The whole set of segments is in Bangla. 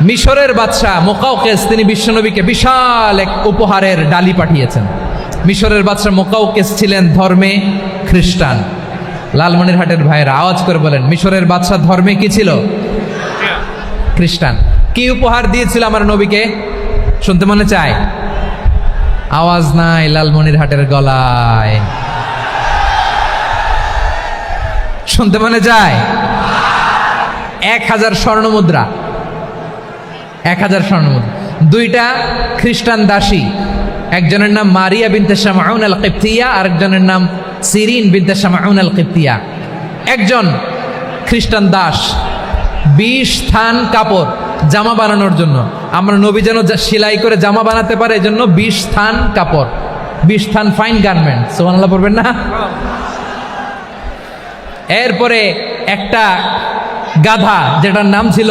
মিশরের বাদশাহ মোকাউকেস তিনি বিশ্বনবীকে বিশাল এক উপহারের ডালি পাঠিয়েছেন। মিশরের বাদশাহ মোকাউকেস ছিলেন ধর্মে খ্রিস্টান। লালমনিরহাটের ভাইয়ের আওয়াজ করে বলেন, মিশরের বাদশাহ ধর্মে কি ছিল? খ্রিস্টান। কি উপহার দিয়েছিল আমার নবীকে? শুনতে মনে চায়? আওয়াজ নাই লালমনিরহাটের গলায়। শুনতে মনে যায় এক হাজার স্বর্ণ মুদ্রা এক হাজার স্বর্ণ মুদ্রা দুইটা খ্রিস্টান দাসী। একজনের নাম মারিয়া বিনতে শামাউন আল কিপ্তিয়া আরেকজনের নাম সিরিন বিনতে শামাউন আল কিপ্তিয়া একজন খ্রিস্টান দাস, বিশ থান কাপড়, জামা বানানোর জন্য। আমরা নবী যেন সেলাই করে জামা বানাতে পারে, এজন্য বিশ থান কাপড়, বিশ থান ফাইন গার্মেন্ট সোহানাল্লাহ পড়বেন না? এরপরে একটা গাধা, যেটার নাম ছিল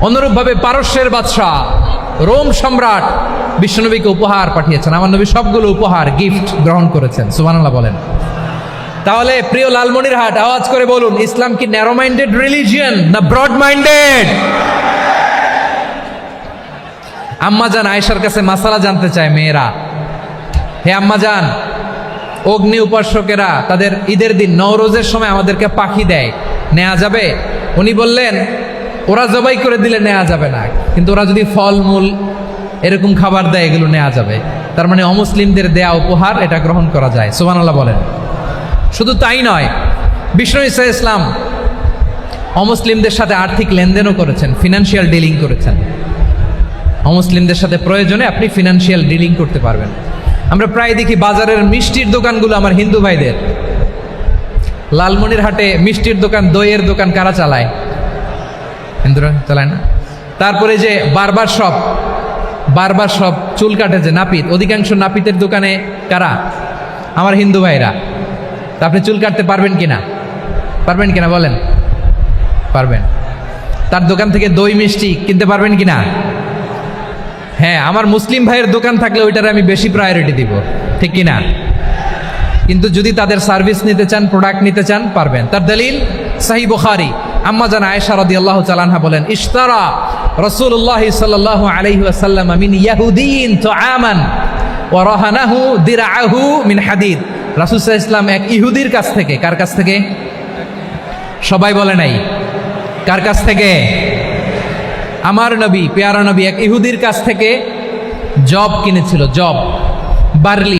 অনুরূপভাবে পারস্যের বাদশাহ, রোম সম্রাট বিশ্বনবীকে উপহার পাঠিয়েছেন। আমার নবী সবগুলো উপহার গিফট গ্রহণ করেছেন। সুবহানাল্লাহ বলেন। তাহলে প্রিয় লালমনির হাট আওয়াজ করে বলুন, ইসলাম কি ন্যারো মাইন্ডেড রিলিজিয়ন না ব্রড মাইন্ডেড আম্মা আম্মাজান আয়েশার কাছে মাসালা জানতে চায় মেয়েরা। হে আম্মা আম্মাজান, অগ্নি উপাসকেরা তাদের ঈদের দিন নওরোজের সময় আমাদেরকে পাখি দেয়। নেওয়া যাবে? উনি বললেন ওরা জবাই করে দিলে নেওয়া যাবে না। কিন্তু ওরা যদি ফলমূল এরকম খাবার দেয়, এগুলো নেওয়া যাবে। তার মানে অমুসলিমদের দেয়া উপহার, এটা গ্রহণ করা যায়। সুবহানাল্লাহ বলেন। শুধু তাই নয়, বিষ্ণু ইসা ইসলাম অমুসলিমদের সাথে আর্থিক লেনদেনও করেছেন ফিনান্সিয়াল ডিলিং করেছেন। অমুসলিমদের সাথে প্রয়োজনে আপনি ফিনান্সিয়াল ডিলিং করতে পারবেন। আমরা প্রায় দেখি বাজারের মিষ্টির দোকানগুলো আমার হিন্দু ভাইদের। লালমনির হাটে মিষ্টির দোকান, দইয়ের দোকান কারা চালায়? হিন্দুরা চালায় না? তারপরে যে বারবার শপ বারবার শপ চুল কাটে যে নাপিত, অধিকাংশ নাপিতের দোকানে কারা? আমার হিন্দু ভাইরা। তা আপনি চুল কাটতে পারবেন কিনা? পারবেন কিনা বলেন? পারবেন। তার দোকান থেকে দই মিষ্টি কিনতে পারবেন কিনা? হ্যাঁ আমার মুসলিম ভাইয়ের দোকান থাকলে ওইটার আমি বেশি প্রায়োরিটি দিব। ঠিক কিনা? কিন্তু যদি তাদের সার্ভিস নিতে চান প্রোডাক্ট নিতে চান, পারবেন। তার দলিল সাহি বুখারি আম্মা জান আয়েশা রাদিয়াল্লাহু তাআলাহা বলেন, ইশতারা রাসূলুল্লাহ সাল্লাল্লাহু আলাইহি ওয়াসাল্লাম মিন দিরআহু মিন হাদিদ। এক ইহুদির কাছ থেকে, কার কাছ থেকে? সবাই বলে নাই। কার কাছ থেকে? আমার নবী, পেয়ারা নবী এক ইহুদির কাছ থেকে জব কিনেছিল, জব, বার্লি।